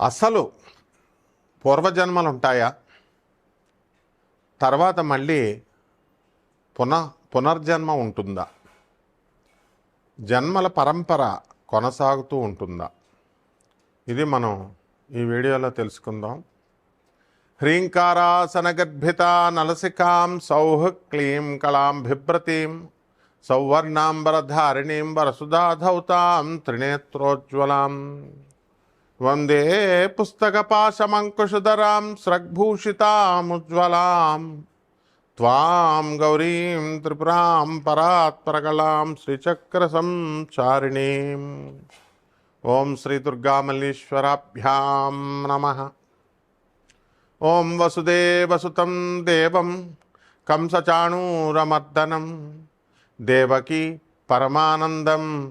అసలు పూర్వజన్మలు ఉంటాయా తర్వాత మళ్ళీ పునః పునర్జన్మ ఉంటుందా? జన్మల పరంపర కొనసాగుతూ ఉంటుందా? ఇది మనం ఈ వీడియోలో తెలుసుకుందాం. హ్రీంకారాసనగర్భిత నలసికాం సౌహ క్లీం కళాం బిభ్రతీం సౌవర్ణాంబరధారిణీం వరసుధాధౌతాం త్రినేత్రోజ్వలాం. वंदे पुस्तकपाशमङ्कुशधरां स्रग्भूषितामुज्ज्वलां त्वां गौरीं त्रिपुरां परात्परकलां श्रीचक्रसंचारिणीम्। ॐ श्रीदुर्गामल्लीश्वराभ्यां नमः। ओं वसुदेवसुतं देवं कंसचाणूरमर्दनम देवकी परमानन्दं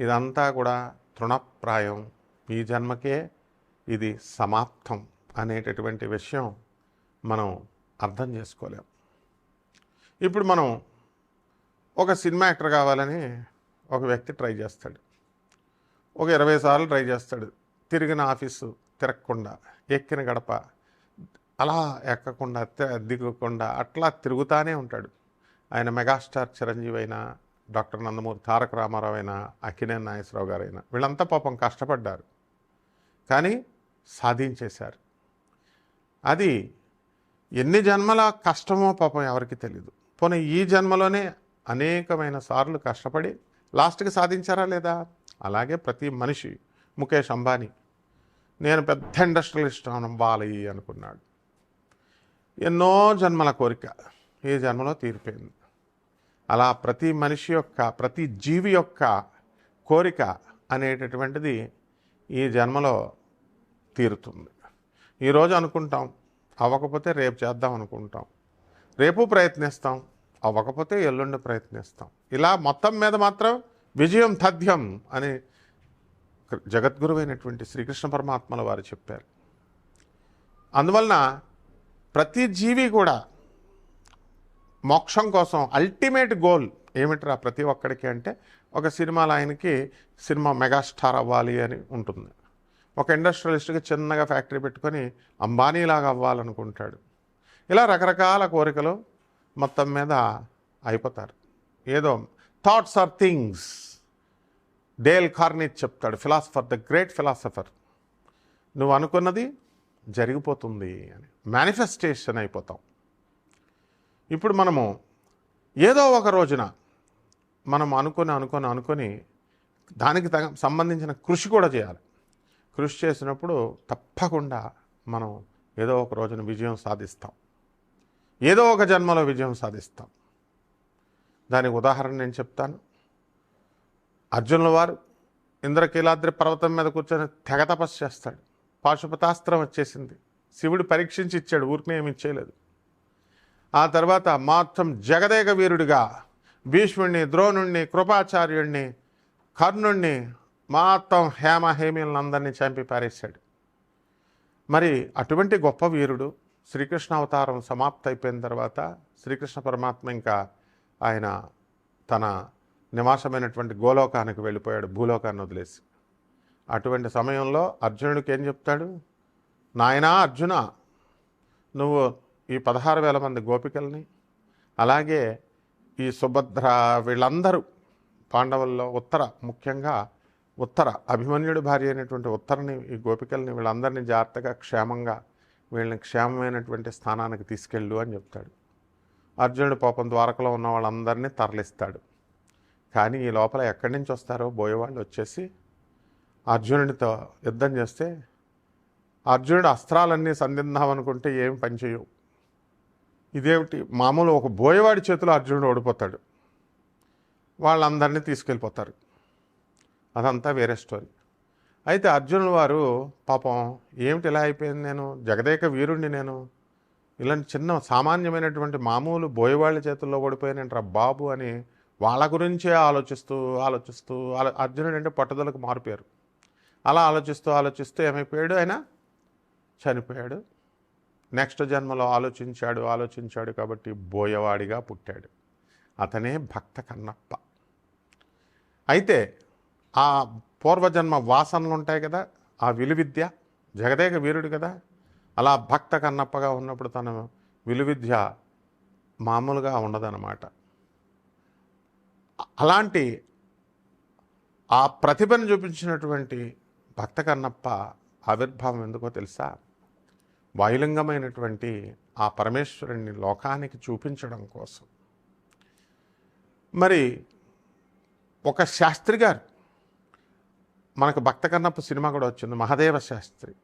ఇదంతా కూడా తృణప్రాయం. ఈ జన్మకే ఇది సమాప్తం అనేటటువంటి విషయం మనం అర్థం చేసుకోలేం. ఇప్పుడు మనం ఒక సినిమా యాక్టర్ కావాలని ఒక వ్యక్తి ట్రై చేస్తాడు. ఒక ఇరవై సార్లు ట్రై చేస్తాడు. తిరిగిన ఆఫీసు తిరగకుండా ఎక్కిన గడప అలా ఎక్కకుండా దిగకుండా అట్లా తిరుగుతానే ఉంటాడు. ఆయన మెగాస్టార్ చిరంజీవి అయినా డాక్టర్ నందమూరి తారక రామారావు అయినా అక్కినేని నాగేశ్వరరావు గారైనా వీళ్ళంతా పాపం కష్టపడ్డారు. కానీ సాధించేశారు. అది ఎన్ని జన్మల కష్టమో పాపం ఎవరికి తెలియదు పోనీ ఈ జన్మలోనే అనేకమైన సార్లు కష్టపడి లాస్ట్కి సాధించారా లేదా? అలాగే ప్రతి మనిషి. ముఖేష్ అంబానీ నేను పెద్ద ఇండస్ట్రియలిస్ట్ అవ్వాలి అనుకున్నాడు. ఎన్నో జన్మల కోరిక. ఈ జన్మలో తీరిపోయింది. అలా ప్రతి మనిషి యొక్క ప్రతి జీవి యొక్క కోరిక అనేటటువంటిది ఈ జన్మలో తీరుతుంది. ఈరోజు అనుకుంటాం అవ్వకపోతే రేపు చేద్దాం అనుకుంటాం. రేపు ప్రయత్నిస్తాం అవ్వకపోతే ఎల్లుండి ప్రయత్నిస్తాం. ఇలా మొత్తం మీద మాత్రం విజయం తథ్యం అని జగద్గురువైనటువంటి శ్రీకృష్ణ పరమాత్మల వారు చెప్పారు. అందువలన ప్రతి జీవి కూడా మోక్షం కోసం అల్టిమేట్ గోల్ ఏమిట్రా ప్రతి ఒక్కడికి అంటే ఒక సినిమాలో ఆయనకి సినిమా మెగాస్టార్ అవ్వాలి అని ఉంటుంది. ఒక ఇండస్ట్రియలిస్ట్కి చిన్నగా ఫ్యాక్టరీ పెట్టుకొని అంబానీలాగా అవ్వాలనుకుంటాడు. ఇలా రకరకాల కోరికలు మొత్తం మీద అయిపోతారు. ఏదో thoughts are things. Dale Carnegie చెప్తాడు ఫిలాసఫర్ ద గ్రేట్ ఫిలాసఫర్ నువ్వు అనుకున్నది జరిగిపోతుంది అని. మేనిఫెస్టేషన్ అయిపోతాం. ఇప్పుడు మనము ఏదో ఒక రోజున మనం అనుకొని అనుకొని అనుకొని దానికి తగ సంబంధించిన కృషి కూడా చేయాలి. కృషి చేసినప్పుడు తప్పకుండా మనం ఏదో ఒక రోజున విజయం సాధిస్తాం. ఏదో ఒక జన్మలో విజయం సాధిస్తాం. దానికి ఉదాహరణ నేను చెప్తాను. అర్జునుల వారు ఇంద్రకీలాద్రి పర్వతం మీద కూర్చొని తెగ తపస్సు చేస్తాడు. పాశుపతాస్త్రం వచ్చేసింది. శివుడు పరీక్షించి ఇచ్చాడు. ఊరికనే ఏమి ఇచ్చేయలేదు ఆ తర్వాత మొత్తం జగదేక వీరుడిగా భీష్ముడిని ద్రోణుణ్ణి కృపాచార్యుణ్ణి కర్ణుణ్ణి మొత్తం హేమ హేమీలను చంపి పారేశాడు. మరి అటువంటి గొప్ప వీరుడు శ్రీకృష్ణ అవతారం సమాప్త అయిపోయిన తర్వాత శ్రీకృష్ణ పరమాత్మ ఇంకా ఆయన తన నివాసమైనటువంటి గోలోకానికి వెళ్ళిపోయాడు భూలోకాన్ని వదిలేసి. అటువంటి సమయంలో అర్జునుడికి ఏం చెప్తాడు? నాయనా అర్జున నువ్వు ఈ పదహారు వేల మంది గోపికల్ని అలాగే ఈ సుభద్ర వీళ్ళందరూ పాండవుల్లో ఉత్తర ముఖ్యంగా ఉత్తర అభిమన్యుడి భార్య అయినటువంటి ఉత్తరని ఈ గోపికల్ని వీళ్ళందరినీ జాగ్రత్తగా క్షేమంగా వీళ్ళని క్షేమమైనటువంటి స్థానానికి తీసుకెళ్ళు అని చెప్తాడు. అర్జునుడు పాపం ద్వారకలో ఉన్న వాళ్ళందరినీ తరలిస్తాడు. కానీ ఈ లోపల ఎక్కడి నుంచి వస్తారో బోయేవాళ్ళు వచ్చేసి అర్జునుడితో యుద్ధం చేస్తే అర్జునుడు అస్త్రాలన్నీ సంధిద్దామనుకుంటే ఏం పనిచేయవు ఇదేమిటి? మామూలు ఒక బోయవాడి చేతిలో అర్జునుడు ఓడిపోతాడు. వాళ్ళందరినీ తీసుకెళ్ళిపోతారు. అదంతా వేరే స్టోరీ. అయితే అర్జునుడు వారు పాపం ఏమిటి ఇలా అయిపోయింది నేను? జగదేక వీరుణ్ణి నేను? ఇలాంటి చిన్న సామాన్యమైనటువంటి మామూలు బోయవాళ్ళ చేతుల్లో ఓడిపోయానంటారా బాబు అని వాళ్ళ గురించే ఆలోచిస్తూ ఆలోచిస్తూ అర్జునుడు అంటే పట్టుదలకు మారిపోయారు అలా ఆలోచిస్తూ ఆలోచిస్తూ ఏమైపోయాడు ఆయన? చనిపోయాడు. నెక్స్ట్ జన్మలో ఆలోచించాడు ఆలోచించాడు కాబట్టి బోయవాడిగా పుట్టాడు. అతనే భక్త కన్నప్ప. అయితే ఆ పూర్వజన్మ వాసనలు ఉంటాయి కదా ఆ విలువిద్య జగదేక వీరుడు కదా అలా భక్త కన్నప్పగా ఉన్నప్పుడు తన విలువిద్య మామూలుగా ఉండదన్నమాట. అలాంటి ఆ ప్రతిభను చూపించినటువంటి భక్త కన్నప్ప ఆవిర్భావం ఎందుకో తెలుసా? వాయులింగమైనటువంటి ఆ పరమేశ్వరుణ్ణి లోకానికి చూపించడం కోసం. మరి ఒక శాస్త్రి గారు మనకు భక్త కన్నప్ప సినిమా కూడా వచ్చింది మహదేవ శాస్త్రి.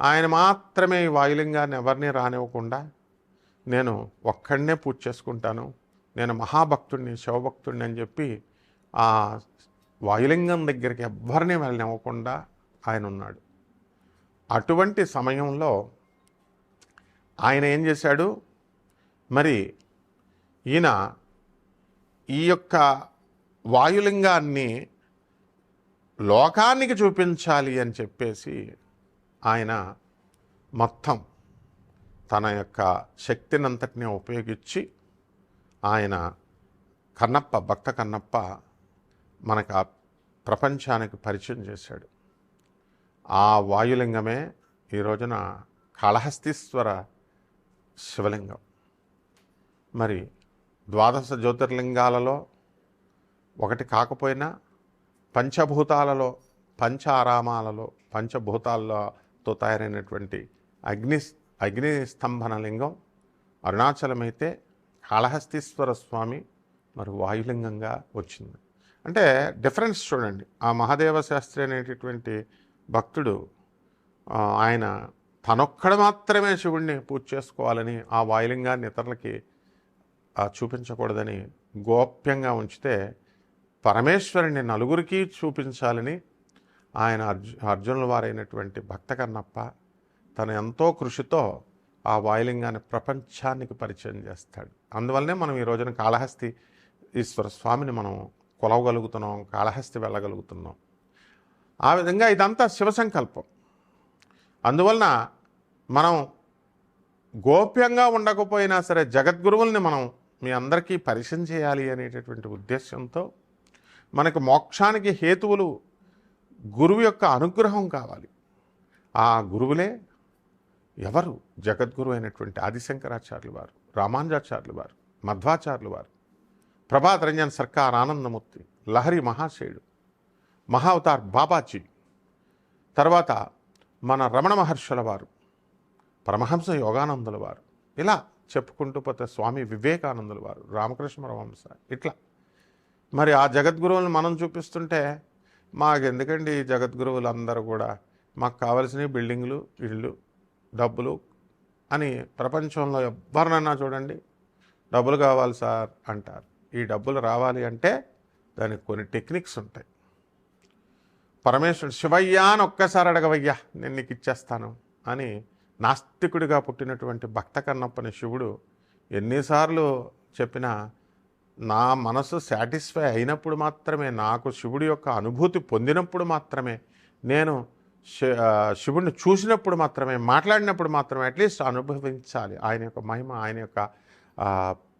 ఆయన మాత్రమే ఈ వాయులింగాన్ని ఎవరిని రానివ్వకుండా నేను ఒక్కడనే పూజ చేసుకుంటాను నేను మహాభక్తుడిని శివభక్తుడిని అని చెప్పి ఆ వాయులింగం దగ్గరికి ఎవ్వరిని వెళ్ళనివ్వకుండా ఆయన ఉన్నాడు. అటువంటి సమయంలో ఆయన ఏం చేశాడు? మరి ఈయన ఈ యొక్క వాయులింగాన్ని లోకానికి చూపించాలి అని చెప్పేసి ఆయన మొత్తం తన యొక్క శక్తినంతటిని ఉపయోగించి ఆయన కన్నప్ప భక్త కన్నప్ప మనకు ఆ ప్రపంచానికి పరిచయం చేశాడు. ఆ వాయులింగమే ఈ రోజున కాళహస్తీశ్వర శివలింగం. మరి ద్వాదశ జ్యోతిర్లింగాలలో ఒకటి కాకపోయినా పంచభూతాలలో పంచ ఆరామాలలో పంచభూతాలతో తయారైనటువంటి అగ్ని అగ్ని స్తంభన లింగం అరుణాచలమైతే కాళహస్తీశ్వర స్వామి మరి వాయులింగంగా వచ్చింది. అంటే డిఫరెన్స్ చూడండి. ఆ మహాదేవ శాస్త్రి అనేటటువంటి భక్తుడు ఆయన తనొక్కడ మాత్రమే శివుణ్ణి పూజ చేసుకోవాలని ఆ వాయులింగాన్ని ఇతరులకి చూపించకూడదని గోప్యంగా ఉంచితే పరమేశ్వరుని నలుగురికి చూపించాలని ఆయన అర్జు అర్జునుల వారైనటువంటి భక్త కన్నప్ప తన ఎంతో కృషితో ఆ వాయులింగాన్ని ప్రపంచానికి పరిచయం చేస్తాడు. అందువల్లనే మనం ఈ రోజున కాళహస్తి ఈశ్వర స్వామిని మనం కొలవగలుగుతున్నాం కాళహస్తి వెళ్ళగలుగుతున్నాం. ఆ విధంగా ఇదంతా శివ సంకల్పం. అందువలన మనం గోప్యంగా ఉండకపోయినా సరే జగద్గురువుల్ని మనం మీ అందరికీ పరిచయం చేయాలి అనేటటువంటి ఉద్దేశంతో మనకు మోక్షానికి హేతువులు గురువు యొక్క అనుగ్రహం కావాలి. ఆ గురువులే ఎవరు? జగద్గురు అయినటువంటి ఆదిశంకరాచార్యులు వారు రామానుజాచార్యులు వారు మధ్వాచార్యులు వారు ప్రభాత్ రంజన్ సర్కార్ ఆనందమూర్తి లహరి మహాశయుడు మహావతార్ బాబాజీ తర్వాత మన రమణ మహర్షుల వారు పరమహంస యోగానందుల వారు ఇలా చెప్పుకుంటూ పోతే స్వామి వివేకానందుల వారు రామకృష్ణ పరమహంస ఇట్లా. మరి ఆ జగద్గురువులను మనం చూపిస్తుంటే మాకెందుకండి ఈ జగద్గురువులు అందరూ కూడా? మాకు కావలసిన బిల్డింగ్లు ఇళ్ళు డబ్బులు అని ప్రపంచంలో ఎవరినన్నా చూడండి డబ్బులు కావాలి సార్ అంటారు. ఈ డబ్బులు రావాలి అంటే దానికి కొన్ని టెక్నిక్స్ ఉంటాయి. పరమేశ్వరుడు శివయ్యా అని ఒక్కసారి అడగవయ్యా నేను నీకు ఇచ్చేస్తాను అని నాస్తికుడిగా పుట్టినటువంటి భక్త కన్నప్పని శివుడు ఎన్నిసార్లు చెప్పినా నా మనసు సాటిస్ఫై అయినప్పుడు మాత్రమే నాకు శివుడి యొక్క అనుభూతి పొందినప్పుడు మాత్రమే నేను శి- శివుడిని చూసినప్పుడు మాత్రమే మాట్లాడినప్పుడు మాత్రమే అట్లీస్ట్ అనుభవించాలి. ఆయన యొక్క మహిమ ఆయన యొక్క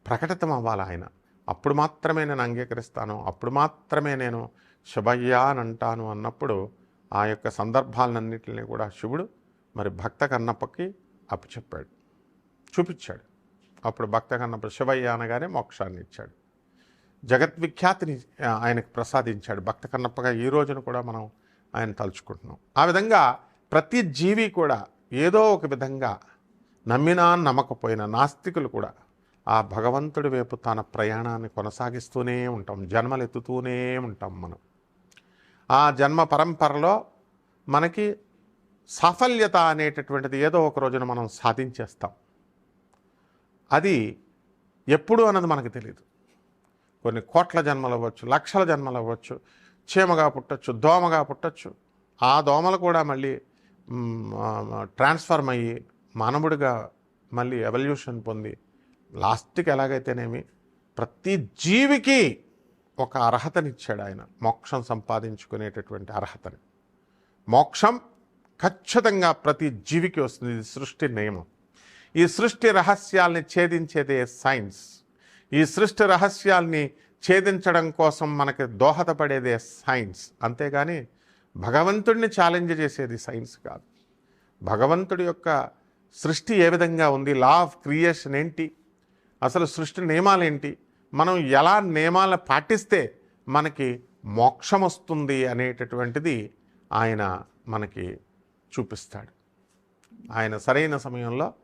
ప్రకటితం అవ్వాలి ఆయన. అప్పుడు మాత్రమే నేను అంగీకరిస్తాను. అప్పుడు మాత్రమే నేను శుభయ్యా అని అంటాను అన్నప్పుడు ఆ యొక్క సందర్భాలన్నింటినీ కూడా శివుడు మరి భక్త కన్నప్పకి అప్పచెప్పాడు. చూపించాడు. అప్పుడు భక్త కన్నప్ప శివయ్య అనగానే మోక్షాన్ని ఇచ్చాడు. జగద్విఖ్యాతిని ఆయనకు ప్రసాదించాడు. భక్త కన్నప్పగా ఈ రోజున కూడా మనం ఆయన తలుచుకుంటున్నాం. ఆ విధంగా ప్రతి జీవి కూడా ఏదో ఒక విధంగా నమ్మినా నమ్మకపోయినా నాస్తికులు కూడా ఆ భగవంతుడి వైపు తన ప్రయాణాన్ని కొనసాగిస్తూనే ఉంటాం. జన్మలు ఎత్తుతూనే ఉంటాం మనం. ఆ జన్మ పరంపరలో మనకి సాఫల్యత అనేటటువంటిది ఏదో ఒక రోజున మనం సాధించేస్తాం. అది ఎప్పుడు అన్నది మనకు తెలియదు కొన్ని కోట్ల జన్మలు అవ్వచ్చు లక్షల జన్మలు అవ్వచ్చు చీమగా పుట్టచ్చు దోమగా పుట్టచ్చు. ఆ దోమలు కూడా మళ్ళీ ట్రాన్స్ఫర్మ్ అయ్యి మానవుడిగా మళ్ళీ ఎవల్యూషన్ పొంది లాస్ట్కి ఎలాగైతేనేమి ప్రతి జీవికి ఒక అర్హతనిచ్చాడు ఆయన. మోక్షం సంపాదించుకునేటటువంటి అర్హతని. మోక్షం ఖచ్చితంగా ప్రతి జీవికి వస్తుంది. ఇది సృష్టి నియమం. ఈ సృష్టి రహస్యాల్ని ఛేదించేదే సైన్స్. ఈ సృష్టి రహస్యాల్ని ఛేదించడం కోసం మనకి దోహదపడేదే సైన్స్. అంతేగాని భగవంతుడిని ఛాలెంజ్ చేసేది సైన్స్ కాదు. భగవంతుడి యొక్క సృష్టి ఏ విధంగా ఉంది? లా ఆఫ్ క్రియేషన్ ఏంటి? అసలు సృష్టి నియమాలు ఏంటి మనం ఎలా నియమాలను పాటిస్తే మనకి మోక్షం వస్తుంది అనేటటువంటిది ఆయన మనకి చూపిస్తాడు. ఆయన సరైన సమయంలో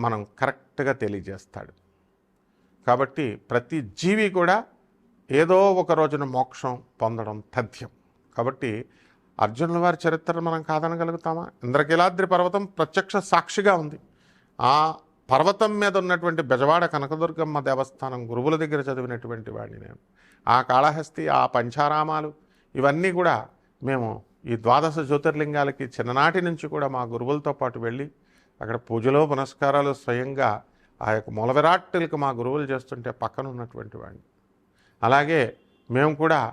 మనం కరెక్ట్గా తెలియజేస్తాడు. కాబట్టి ప్రతి జీవి కూడా ఏదో ఒక రోజున మోక్షం పొందడం తథ్యం. కాబట్టి అర్జునుల వారి చరిత్రను మనం కాదనగలుగుతామా? ఇంద్రకీలాద్రి పర్వతం ప్రత్యక్ష సాక్షిగా ఉంది. ఆ పర్వతం మీద ఉన్నటువంటి బెజవాడ కనకదుర్గమ్మ దేవస్థానం గురువుల దగ్గర చదివినటువంటి వాడిని నేను. ఆ కాళహస్తి ఆ పంచారామాలు ఇవన్నీ కూడా మేము ఈ ద్వాదశ జ్యోతిర్లింగాలకి చిన్ననాటి నుంచి కూడా మా గురువులతో పాటు వెళ్ళి అక్కడ పూజలో పునస్కారాలు స్వయంగా ఆ యొక్క మూల విరాట్టులకు మా గురువులు చేస్తుంటే పక్కన ఉన్నటువంటి వాడిని. అలాగే మేము కూడా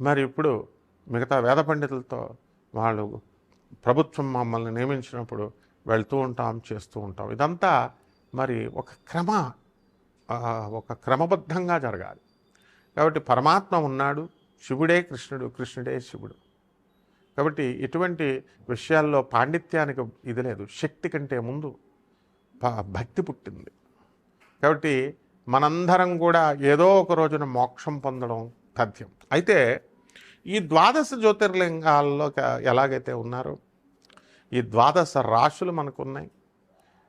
మరి ఇప్పుడు మిగతా వేద పండితులతో వాళ్ళు ప్రభుత్వం మమ్మల్ని నియమించినప్పుడు వెళ్తూ ఉంటాం చేస్తూ ఉంటాం. ఇదంతా మరి ఒక క్రమ ఒక క్రమబద్ధంగా జరగాలి. కాబట్టి పరమాత్మ ఉన్నాడు శివుడే కృష్ణుడు కృష్ణుడే శివుడు. కాబట్టి ఇటువంటి విషయాల్లో పాండిత్యానికి ఇది లేదు శక్తి కంటే ముందు భక్తి పుట్టింది. కాబట్టి మనందరం కూడా ఏదో ఒక రోజున మోక్షం పొందడం తథ్యం. అయితే ఈ ద్వాదశ జ్యోతిర్లింగాల్లో ఎలాగైతే ఉన్నారో ఈ ద్వాదశ రాశులు మనకున్నాయి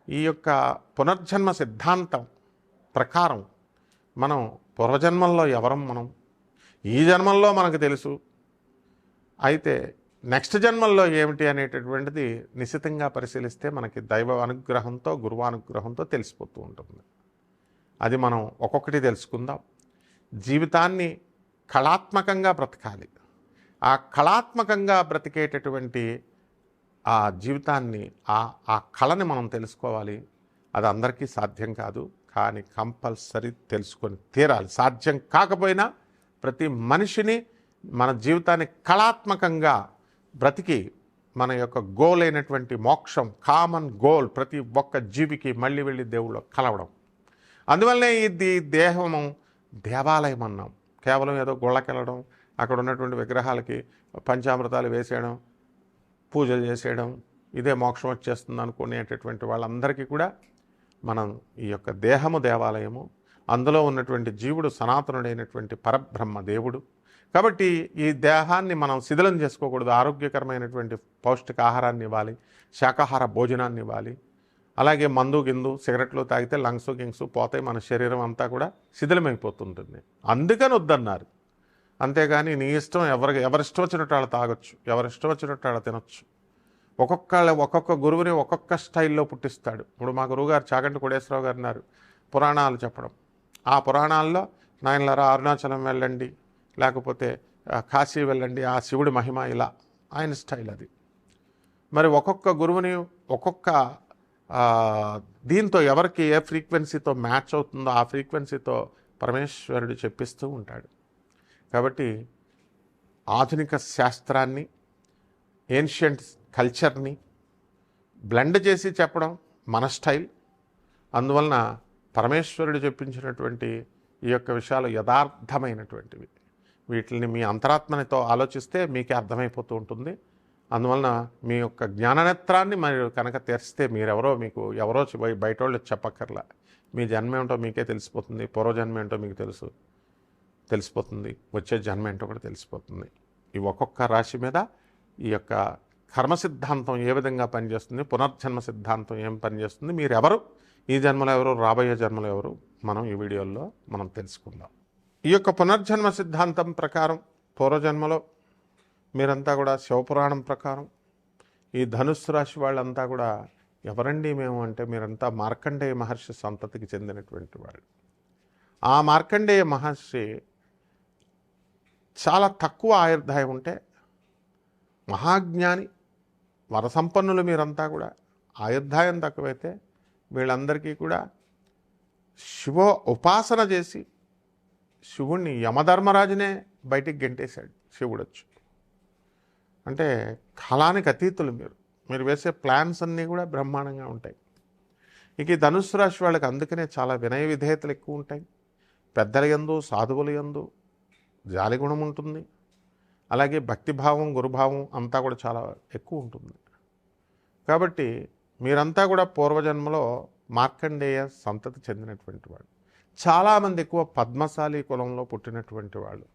ఈ యొక్క పునర్జన్మ సిద్ధాంతం ప్రకారం మనం పూర్వజన్మల్లో ఎవరం మనం? ఈ జన్మల్లో మనకు తెలుసు. అయితే నెక్స్ట్ జన్మల్లో ఏమిటి అనేటటువంటిది నిశ్చితంగా పరిశీలిస్తే మనకి దైవ అనుగ్రహంతో గురువానుగ్రహంతో తెలిసిపోతూ ఉంటుంది. అది మనం ఒక్కొక్కటి తెలుసుకుందాం. జీవితాన్ని కళాత్మకంగా బ్రతకాలి. ఆ కళాత్మకంగా బ్రతికేటటువంటి ఆ జీవితాన్ని ఆ ఆ కళని మనం తెలుసుకోవాలి. అది అందరికీ సాధ్యం కాదు. కానీ కంపల్సరీ తెలుసుకొని తీరాలి. సాధ్యం కాకపోయినా ప్రతి మనిషిని మన జీవితాన్ని కళాత్మకంగా బ్రతికి మన యొక్క గోల్ అయినటువంటి మోక్షం కామన్ గోల్ ప్రతి ఒక్క జీవికి మళ్ళీ వెళ్ళి దేవుళ్ళు కలవడం. అందువల్లనే ఇది దేహము దేవాలయం అన్నాం. కేవలం ఏదో గుళ్ళకెళ్ళడం అక్కడ ఉన్నటువంటి విగ్రహాలకి పంచామృతాలు వేసేయడం పూజలు చేసేయడం ఇదే మోక్షం వచ్చేస్తుంది అనుకునేటటువంటి వాళ్ళందరికీ కూడా మనం ఈ యొక్క దేహము దేవాలయము అందులో ఉన్నటువంటి జీవుడు సనాతనుడైనటువంటి పరబ్రహ్మ దేవుడు. కాబట్టి ఈ దేహాన్ని మనం శిథిలం చేసుకోకూడదు ఆరోగ్యకరమైనటువంటి పౌష్టిక ఆహారాన్ని ఇవ్వాలి శాకాహార భోజనాన్ని ఇవ్వాలి. అలాగే మందు గిందు సిగరెట్లు తాగితే లంగ్స్ గింగ్స్ పోతాయి మన శరీరం అంతా కూడా శిథిలమైపోతుంటుంది. అందుకని వద్దన్నారు. అంతేగాని నీ ఇష్టం ఎవరికి ఎవరిష్టం వచ్చినట్టు వాళ్ళు తాగొచ్చు ఎవరిష్టం వచ్చినట్టు వాళ్ళు తినొచ్చు. ఒక్కొక్క ఒక్కొక్క గురువుని ఒక్కొక్క స్టైల్లో పుట్టిస్తాడు. ఇప్పుడు మా గురువుగారు చాగంటి కోడేశ్వరరావు గారు ఉన్నారు పురాణాలు చెప్పడం. ఆ పురాణాల్లో నాయనలారా అరుణాచలం వెళ్ళండి లేకపోతే కాశీ వెళ్ళండి ఆ శివుడి మహిమ ఇలా ఆయన స్టైల్ అది. మరి ఒక్కొక్క గురువుని ఒక్కొక్క దీంతో ఎవరికి ఏ ఫ్రీక్వెన్సీతో మ్యాచ్ అవుతుందో ఆ ఫ్రీక్వెన్సీతో పరమేశ్వరుడు చెప్పిస్తూ ఉంటాడు. కాబట్టి ఆధునిక శాస్త్రాన్ని ఏన్షియంట్ కల్చర్ని బ్లెండ్ చేసి చెప్పడం మన స్టైల్ అందువలన పరమేశ్వరుడు చెప్పించినటువంటి ఈ యొక్క విషయాలు యథార్థమైనటువంటివి. వీటిని మీ అంతరాత్మనితో ఆలోచిస్తే మీకే అర్థమైపోతూ ఉంటుంది. అందువలన మీ యొక్క జ్ఞాననేత్రాన్ని మీరు కనుక తెరిస్తే మీరెవరో మీకు ఎవరో బయట వాళ్ళు చెప్పక్కర్లా. మీ జన్మ ఏమిటో మీకే తెలిసిపోతుంది పూర్వజన్మ ఏంటో మీకు తెలుసు. తెలిసిపోతుంది. వచ్చే జన్మ ఏంటో కూడా తెలిసిపోతుంది. ఈ ఒక్కొక్క రాశి మీద ఈ యొక్క కర్మ సిద్ధాంతం ఏ విధంగా పనిచేస్తుంది పునర్జన్మ సిద్ధాంతం ఏం పనిచేస్తుంది మీరు ఎవరు ఈ జన్మలో ఎవరు రాబోయే జన్మలో ఎవరు మనం ఈ వీడియోలో మనం తెలుసుకుందాం. ఈ యొక్క పునర్జన్మ సిద్ధాంతం ప్రకారం పూర్వజన్మలో మీరంతా కూడా శివపురాణం ప్రకారం ఈ ధనుస్సు రాశి వాళ్ళంతా కూడా ఎవరండి మేము అంటే మీరంతా మార్కండేయ మహర్షి సంతతికి చెందినటువంటి వాళ్ళు. ఆ మార్కండేయ మహర్షి చాలా తక్కువ ఆయుర్దాయం ఉంటే మహాజ్ఞాని వరసంపన్నులు మీరంతా కూడా ఆయుర్దాయం తక్కువైతే వీళ్ళందరికీ కూడా శివ ఉపాసన చేసి శివుణ్ణి యమధర్మరాజునే బయటికి గెంటేశాడు శివుడొచ్చు అంటే కాలానికి అతీతులు మీరు. మీరు వేసే ప్లాన్స్ అన్నీ కూడా బ్రహ్మాండంగా ఉంటాయి. ఇక ఈ ధనుస్సు రాశి వాళ్ళకి అందుకనే చాలా వినయ విధేయతలు ఎక్కువ ఉంటాయి. పెద్దల యందు సాధువుల యందు జాలి గుణం ఉంటుంది. అలాగే భక్తిభావం గురుభావం అంతా కూడా చాలా ఎక్కువ ఉంటుంది. కాబట్టి మీరంతా కూడా పూర్వజన్మలో మార్కండేయ సంతతి చెందినటువంటి వాళ్ళు. చాలామంది ఎక్కువ పద్మశాలి కులంలో పుట్టినటువంటి వాళ్ళు.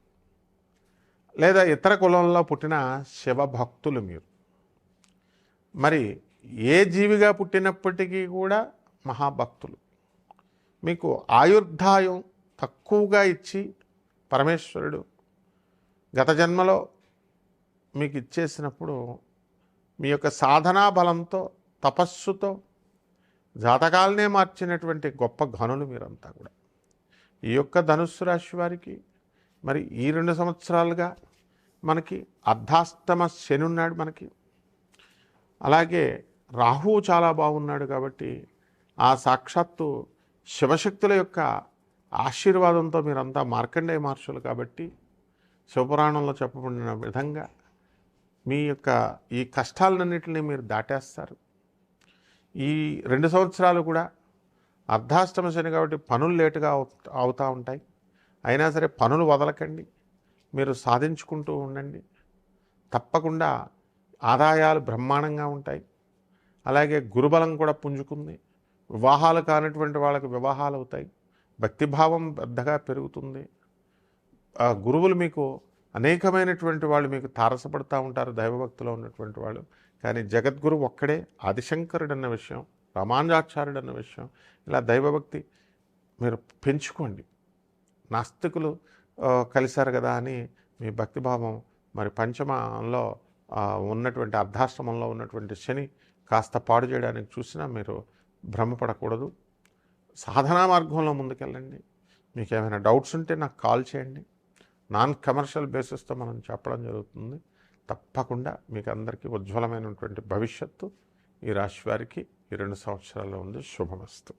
లేదా ఇతర కులంలో పుట్టిన శివభక్తులు మీరు. మరి ఏ జీవిగా పుట్టినప్పటికీ కూడా మహాభక్తులు. మీకు ఆయుర్ధాయం తక్కువగా ఇచ్చి పరమేశ్వరుడు గత జన్మలో మీకు ఇచ్చేసినప్పుడు మీ యొక్క సాధనా బలంతో తపస్సుతో జాతకాలనే మార్చినటువంటి గొప్ప ఘనులు మీరంతా కూడా. ఈ యొక్క ధనుస్సు రాశి వారికి మరి ఈ రెండు సంవత్సరాలుగా మనకి అర్ధాష్టమ శని ఉన్నాడు మనకి. అలాగే రాహువు చాలా బాగున్నాడు కాబట్టి ఆ సాక్షాత్తు శివశక్తుల యొక్క ఆశీర్వాదంతో మీరంతా మార్కండేయ మహర్షులు కాబట్టి శివపురాణంలో చెప్పబడిన విధంగా మీ యొక్క ఈ కష్టాలన్నింటినీ మీరు దాటేస్తారు. ఈ రెండు సంవత్సరాలు కూడా అర్ధాష్టమ శని కాబట్టి పనులు లేటుగా అవుతూ ఉంటాయి. అయినా సరే పనులు వదలకండి. మీరు సాధించుకుంటూ ఉండండి. తప్పకుండా ఆదాయాలు బ్రహ్మాండంగా ఉంటాయి. అలాగే గురుబలం కూడా పుంజుకుంది. వివాహాలు కానటువంటి వాళ్ళకి వివాహాలు అవుతాయి. భక్తిభావం పెద్దగా పెరుగుతుంది. ఆ గురువులు మీకు అనేకమైనటువంటి వాళ్ళు మీకు తారసపడుతూ ఉంటారు దైవభక్తిలో ఉన్నటువంటి వాళ్ళు. కానీ జగద్గురు ఒక్కడే ఆదిశంకరుడు అన్న విషయం రామానుజాచార్యుడు అన్న విషయం ఇలా దైవభక్తి మీరు పెంచుకోండి. నాస్తికులు కలిశారు కదా అని మీ భక్తిభావం మరి పంచమంలో ఉన్నటువంటి అర్ధాశ్రమంలో ఉన్నటువంటి శని కాస్త పాడు చేయడానికి చూసినా మీరు భ్రమపడకూడదు. సాధనా మార్గంలో ముందుకెళ్ళండి. మీకు ఏమైనా డౌట్స్ ఉంటే నాకు కాల్ చేయండి. నాన్ కమర్షియల్ బేసిస్తో మనం చెప్పడం జరుగుతుంది. తప్పకుండా మీకు అందరికీ ఉజ్వలమైనటువంటి భవిష్యత్తు. ఈ రాశి వారికి ఈ రెండు సంవత్సరాల్లో ఉంది. శుభమస్తు.